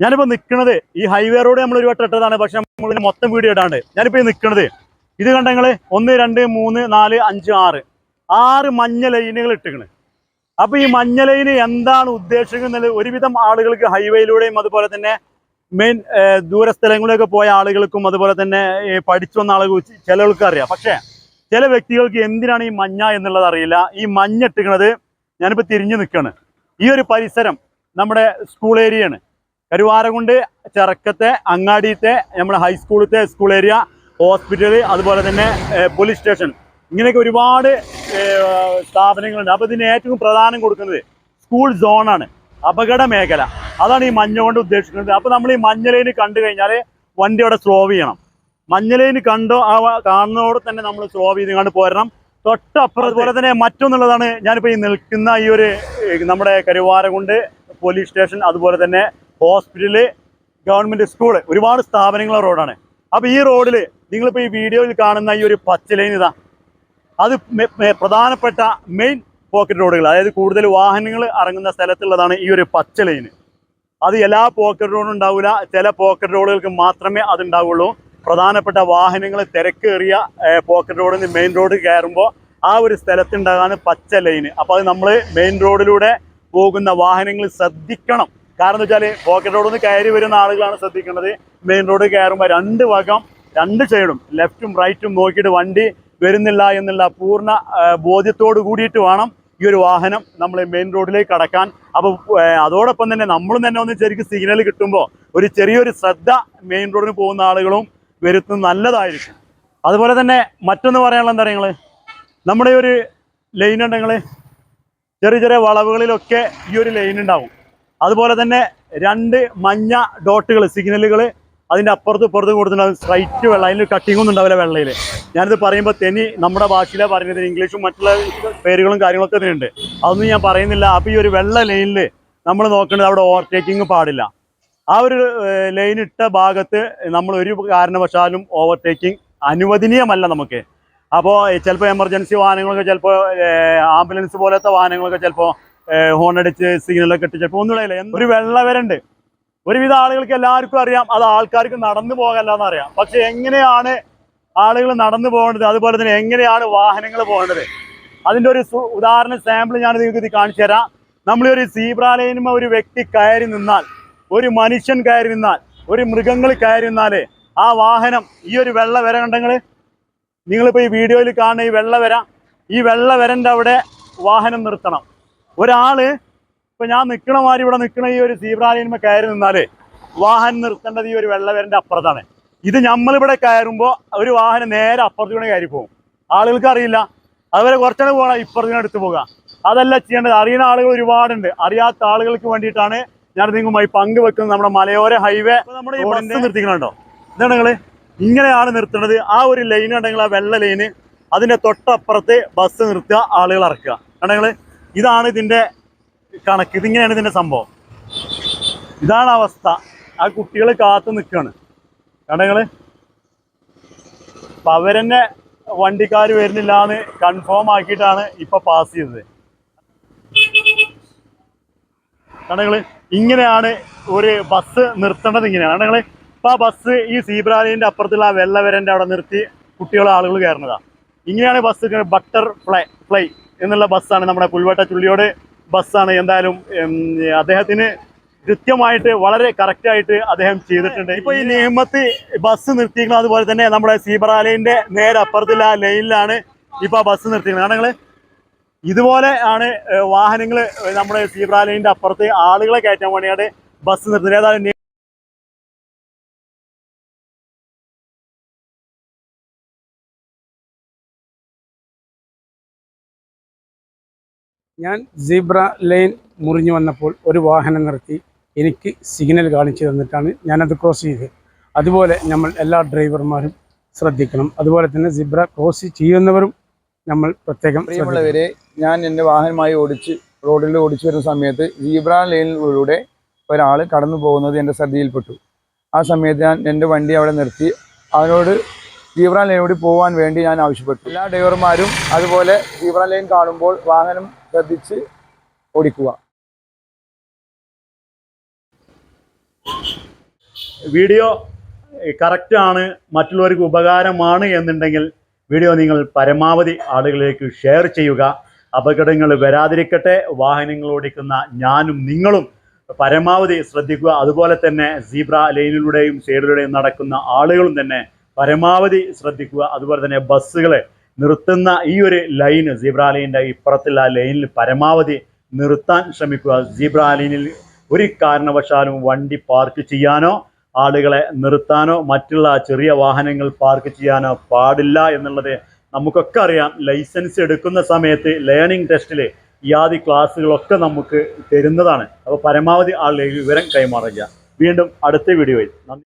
ഞാനിപ്പോ നിൽക്കുന്നത് ഈ ഹൈവേ റോഡ് നമ്മൾ ഒരു വട്ടം ഇട്ടതാണ് പക്ഷെ നമ്മൾ മൊത്തം വീഡിയോ ഇടാണ്ട്. ഞാനിപ്പോ ഈ നിൽക്കുന്നത് ഇത് കണ്ട നിങ്ങൾ? ഒന്ന് രണ്ട് മൂന്ന് നാല് അഞ്ച് ആറ്. ആറ് മഞ്ഞ ലൈനുകൾ ഇട്ടിക്കണ് അപ്പോൾ ഈ മഞ്ഞ ലൈന് എന്താണ് ഉദ്ദേശിക്കുന്നത് ഒരുവിധം ആളുകൾക്ക് ഹൈവേയിലൂടെയും അതുപോലെ തന്നെ മെയിൻ ദൂരസ്ഥലങ്ങളിലൊക്കെ പോയ ആളുകൾക്കും അതുപോലെ തന്നെ പഠിച്ചു വന്ന ആളുകൾ ചിലർക്ക് അറിയാം. പക്ഷേ ചില വ്യക്തികൾക്ക് എന്തിനാണ് ഈ മഞ്ഞ എന്നുള്ളത് അറിയില്ല. ഈ മഞ്ഞ ഇട്ടിക്കണത് ഞാനിപ്പോൾ തിരിഞ്ഞു നിൽക്കുകയാണ് ഈ ഒരു പരിസരം നമ്മുടെ സ്കൂൾ ഏരിയയാണ് കരുവാരകുണ്ട് ചെറക്കത്തെ അങ്ങാടിയത്തെ നമ്മുടെ ഹൈസ്കൂളത്തെ സ്കൂൾ ഏരിയ ഹോസ്പിറ്റൽ അതുപോലെ തന്നെ പോലീസ് സ്റ്റേഷൻ ഇങ്ങനെയൊക്കെ ഒരുപാട് സ്ഥാപനങ്ങളുണ്ട്. അപ്പോൾ ഇതിന് ഏറ്റവും പ്രധാനം കൊടുക്കുന്നത് സ്കൂൾ സോണാണ് അപകട മേഖല. അതാണ് ഈ മഞ്ഞ കൊണ്ട് ഉദ്ദേശിക്കുന്നത്. അപ്പോൾ നമ്മൾ ഈ മഞ്ഞലേന് കണ്ടു കഴിഞ്ഞാൽ വണ്ടി അവിടെ സ്ലോ ചെയ്യണം. മഞ്ഞലേന് കണ്ടോ ആ കാണുന്നതോടെ തന്നെ നമ്മൾ സ്ലോ ചെയ്ത് കണ്ട് പോരണം. തൊട്ടപ്പുറം അതുപോലെ തന്നെ മറ്റൊന്നുള്ളതാണ് ഞാനിപ്പോൾ ഈ നിൽക്കുന്ന ഈ ഒരു നമ്മുടെ കരുവാരകുണ്ട് പോലീസ് സ്റ്റേഷൻ അതുപോലെ തന്നെ ഹോസ്പിറ്റൽ ഗവൺമെന്റ് സ്കൂൾ ഒരുപാട് സ്ഥാപനങ്ങളുള്ള റോഡാണ്. അപ്പോൾ ഈ റോഡിൽ നിങ്ങളിപ്പോൾ ഈ വീഡിയോയിൽ കാണുന്ന ഈ ഒരു പച്ച ലൈൻ ഇതാ. അത് പ്രധാനപ്പെട്ട മെയിൻ പോക്കറ്റ് റോഡുകൾ അതായത് കൂടുതൽ വാഹനങ്ങൾ ഇറങ്ങുന്ന സ്ഥലത്തുള്ളതാണ് ഈ ഒരു പച്ച ലൈൻ അത് എല്ലാ പോക്കറ്റ് റോഡും ഉണ്ടാവില്ല ചില പോക്കറ്റ് റോഡുകൾക്ക് മാത്രമേ അത് ഉണ്ടാവുള്ളൂ പ്രധാനപ്പെട്ട വാഹനങ്ങൾ തിരക്കേറിയ പോക്കറ്റ് റോഡിൽ നിന്ന് മെയിൻ റോഡ് കയറുമ്പോൾ ആ ഒരു സ്ഥലത്തുണ്ടാകാൻ പച്ച ലൈന് അപ്പോൾ അത് നമ്മൾ മെയിൻ റോഡിലൂടെ പോകുന്ന വാഹനങ്ങൾ ശ്രദ്ധിക്കണം. കാരണം എന്ന് പോക്കറ്റ് റോഡിൽ നിന്ന് കയറി വരുന്ന ആളുകളാണ് ശ്രദ്ധിക്കേണ്ടത് മെയിൻ റോഡ് കയറുമ്പോൾ രണ്ട് ഭാഗം രണ്ട് സൈഡും ലെഫ്റ്റും റൈറ്റും നോക്കിയിട്ട് വണ്ടി വരുന്നില്ല എന്നുള്ള പൂർണ ബോധ്യത്തോട് കൂടിയിട്ട് വേണം ഈ ഒരു വാഹനം നമ്മൾ മെയിൻ റോഡിലേക്ക് കടക്കാൻ. അപ്പോൾ അതോടൊപ്പം തന്നെ നമ്മളും തന്നെ ഒന്ന് ശരിക്കും സിഗ്നൽ കിട്ടുമ്പോൾ ഒരു ചെറിയൊരു ശ്രദ്ധ മെയിൻ റോഡിന് പോകുന്ന ആളുകളും വരുത്തുന്നത് നല്ലതായിരിക്കും. അതുപോലെ തന്നെ മറ്റൊന്ന് പറയാനുള്ള എന്താ പറയുക നമ്മുടെ ഒരു ലൈൻ ഉണ്ടെങ്കിൽ ചെറിയ ചെറിയ വളവുകളിലൊക്കെ ഈ ഒരു ലൈൻ ഉണ്ടാവും. അതുപോലെ തന്നെ രണ്ട് മഞ്ഞ ഡോട്ടുകൾ സിഗ്നലുകൾ അതിന്റെ അപ്പുറത്ത് പുറത്ത് കൊടുത്തിട്ടുണ്ടാവും. സ്ട്രൈറ്റ് വെള്ളം അതിൽ കട്ടിംഗ് ഒന്നും ഉണ്ടാവില്ല വെള്ളയിൽ ഞാനിത് പറയുമ്പോൾ തെനി നമ്മുടെ ഭാഷയിലാണ് പറയുന്നത്. ഇംഗ്ലീഷും മറ്റുള്ള പേരുകളും കാര്യങ്ങളൊക്കെ ഇതിനുണ്ട്. അതൊന്നും ഞാൻ പറയുന്നില്ല. അപ്പോൾ ഈ ഒരു വെള്ള ലൈനിൽ നമ്മൾ നോക്കേണ്ടത് അവിടെ ഓവർടേക്കിംഗ് പാടില്ല. ആ ഒരു ലൈൻ ഇട്ട ഭാഗത്ത് നമ്മൾ ഒരു കാരണവശാലും ഓവർടേക്കിംഗ് അനുവദനീയമല്ല നമുക്ക്. അപ്പോൾ ചിലപ്പോൾ എമർജൻസി വാഹനങ്ങളൊക്കെ ചിലപ്പോൾ ആംബുലൻസ് പോലത്തെ വാഹനങ്ങളൊക്കെ ചിലപ്പോൾ ഹോൺ അടിച്ച് സിഗ്നലൊക്കെ ഇട്ട് ചിലപ്പോൾ ഒന്നുമില്ല ഒരു വെള്ള വരണ്ട് ഒരുവിധ ആളുകൾക്ക് എല്ലാവർക്കും അറിയാം. അത് ആൾക്കാർക്ക് നടന്നു പോകല്ല എന്നറിയാം പക്ഷെ എങ്ങനെയാണ് ആളുകൾ നടന്നു പോകേണ്ടത്? അതുപോലെ തന്നെ എങ്ങനെയാണ് വാഹനങ്ങൾ പോകേണ്ടത്? അതിന്റെ ഒരു ഉദാഹരണ സാമ്പിൾ ഞാൻ നിങ്ങൾക്ക് കാണിച്ചു തരാം. നമ്മൾ ഒരു സീബ്ര ലൈനുമ ഒരു വ്യക്തി കയറി നിന്നാൽ ഒരു മനുഷ്യൻ കയറി നിന്നാൽ ഒരു മൃഗങ്ങൾ കയറി നിന്നാൽ ആ വാഹനം ഈ ഒരു വെള്ള വര കണ്ടെങ്കിൽ നിങ്ങളിപ്പോൾ ഈ വീഡിയോയിൽ കാണുന്ന ഈ വെള്ള വര ഈ വെള്ള വരന്റെ അവിടെ വാഹനം നിർത്തണം. ഒരാൾ ഇപ്പൊ ഞാൻ നിൽക്കണ മാതിരി ഇവിടെ നിൽക്കണ ഈ ഒരു സീബ്രാലയന്മ കയറി നിന്നാലേ വാഹനം നിർത്തേണ്ടത് ഈ ഒരു വെള്ളവരന്റെ അപ്പുറത്താണ്. ഇത് നമ്മളിവിടെ കയറുമ്പോൾ ഒരു വാഹനം നേരെ അപ്പുറത്തൂടെ കയറി പോകും. ആളുകൾക്ക് അറിയില്ല. അതുപോലെ കുറച്ചുകൂടെ പോകണം ഇപ്പുറത്തിനെ എടുത്ത് പോവുക അതല്ല ചെയ്യേണ്ടത്. അറിയുന്ന ആളുകൾ ഒരുപാടുണ്ട്. അറിയാത്ത ആളുകൾക്ക് വേണ്ടിയിട്ടാണ് ഞാൻ നിങ്ങളുമായി പങ്കുവെക്കുന്നത് നമ്മുടെ മലയോര ഹൈവേ നമ്മുടെ ഈ ബസ് നിർത്തിക്കണുണ്ടോ? ഇതാണ് നിങ്ങൾ ഇങ്ങനെയാണ് നിർത്തേണ്ടത്. ആ ഒരു ലൈൻ ഉണ്ടെങ്കിൽ ആ വെള്ള ലൈന്. അതിന്റെ തൊട്ടപ്പുറത്ത് ബസ് നിർത്തുക ആളുകൾ ഇറക്കുക. കണ്ടെങ്കിൽ ഇതാണ് ഇതിന്റെ കണക്ക്. ഇതിങ്ങനെയാണ് ഇതിന്റെ സംഭവം. ഇതാണ് അവസ്ഥ. ആ കുട്ടികൾ കാത്തു നിൽക്കുകയാണ് കണ്ടങ്ങൾ അപ്പൊ അവരെന്നെ വണ്ടിക്കാർ വരുന്നില്ല എന്ന് കൺഫേം ആക്കിയിട്ടാണ് ഇപ്പൊ പാസ് ചെയ്തത്. കണ്ടങ്ങൾ ഇങ്ങനെയാണ് ഒരു ബസ് നിർത്തേണ്ടത് ഇങ്ങനെയാണ്. കണ്ടങ്ങൾ ഇപ്പൊ ആ ബസ് ഈ സീബ്രാലിന്റെ അപ്പുറത്തുള്ള ആ വെള്ളവരന്റെ അവിടെ നിർത്തി കുട്ടികളെ ആളുകൾ കയറുന്നതാണ് ഇങ്ങനെയാണ് ബസ് ബട്ടർ ഫ്ലൈ ഫ്ലൈ എന്നുള്ള ബസ്സാണ് നമ്മുടെ പുൽവട്ട ചുള്ളിയോട് ബസ്സാണ്. എന്തായാലും അദ്ദേഹത്തിന് കൃത്യമായിട്ട് വളരെ കറക്റ്റായിട്ട് അദ്ദേഹം ചെയ്തിട്ടുണ്ട്. ഇപ്പൊ ഈ നിയമത്തിൽ ബസ് നിർത്തിയിരിക്കുന്നത് അതുപോലെ തന്നെ നമ്മുടെ സീബറാലയിന്റെ നേരെ അപ്പുറത്തുള്ള ആ ലൈനിലാണ് ഇപ്പൊ ബസ് നിർത്തിയിരിക്കുന്നത്. കാരണം ഇതുപോലെ ആണ് വാഹനങ്ങൾ നമ്മുടെ സീബ്രാലൈന്റെ അപ്പുറത്ത് ആളുകളെ കയറ്റാൻ വേണ്ടിയാണ് ബസ് നിർത്തുന്നത്. ഏതായാലും ഞാൻ സീബ്ര ലൈൻ മുറിഞ്ഞു വന്നപ്പോൾ ഒരു വാഹനം നിർത്തി എനിക്ക് സിഗ്നൽ കാണിച്ചു തന്നിട്ടാണ് ഞാനത് ക്രോസ് ചെയ്തത്. അതുപോലെ നമ്മൾ എല്ലാ ഡ്രൈവർമാരും ശ്രദ്ധിക്കണം. അതുപോലെ തന്നെ സിബ്ര ക്രോസ് ചെയ്യുന്നവരും നമ്മൾ പ്രത്യേകം ഉള്ളവരെ ഞാൻ എന്റെ വാഹനമായി ഓടിച്ച് റോഡിൽ ഓടിച്ചു വരുന്ന സമയത്ത് സീബ്ര ലൈനിലൂടെ ഒരാൾ കടന്നു പോകുന്നത് എന്റെ ശ്രദ്ധയിൽപ്പെട്ടു. ആ സമയത്ത് ഞാൻ എന്റെ വണ്ടി അവിടെ നിർത്തി. അവനോട് സീബ്ര ലൈനോട് പോകാൻ വേണ്ടി ഞാൻ ആവശ്യപ്പെട്ടു. എല്ലാ ഡ്രൈവർമാരും അതുപോലെ സീബ്ര ലൈൻ കാണുമ്പോൾ വാഹനം ശ്രദ്ധിച്ച് ഓടിക്കുക. വീഡിയോ കറക്റ്റ് ആണ് മറ്റുള്ളവർക്ക് ഉപകാരമാണ് എന്നുണ്ടെങ്കിൽ വീഡിയോ നിങ്ങൾ പരമാവധി ആളുകളിലേക്ക് ഷെയർ ചെയ്യുക. അപകടങ്ങൾ വരാതിരിക്കട്ടെ വാഹനങ്ങൾ ഓടിക്കുന്ന ഞാനും നിങ്ങളും പരമാവധി ശ്രദ്ധിക്കുക. അതുപോലെ തന്നെ സീബ്ര ലൈനിലൂടെയും സൈഡിലൂടെയും നടക്കുന്ന ആളുകളും തന്നെ പരമാവധി ശ്രദ്ധിക്കുക. അതുപോലെ തന്നെ ബസ്സുകളെ നിർത്തുന്ന ഈ ഒരു ലൈന് സീബ്ര ലൈനിന്റെ ഇപ്പുറത്തുള്ള ആ ലൈനിൽ പരമാവധി നിർത്താൻ ശ്രമിക്കുക. സീബ്ര ലൈനിൽ ഒരു കാരണവശാലും വണ്ടി പാർക്ക് ചെയ്യാനോ ആളുകളെ നിർത്താനോ മറ്റുള്ള ചെറിയ വാഹനങ്ങൾ പാർക്ക് ചെയ്യാനോ പാടില്ല എന്നുള്ളത് നമുക്കൊക്കെ അറിയാം. ലൈസൻസ് എടുക്കുന്ന സമയത്ത് ലേണിംഗ് ടെസ്റ്റിൽ ഈ ക്ലാസ്സുകളൊക്കെ നമുക്ക് തരുന്നതാണ്. അപ്പോൾ പരമാവധി ആളുകൾ വിവരം കൈമാറുക. വീണ്ടും അടുത്ത വീഡിയോയിൽ. നന്ദി.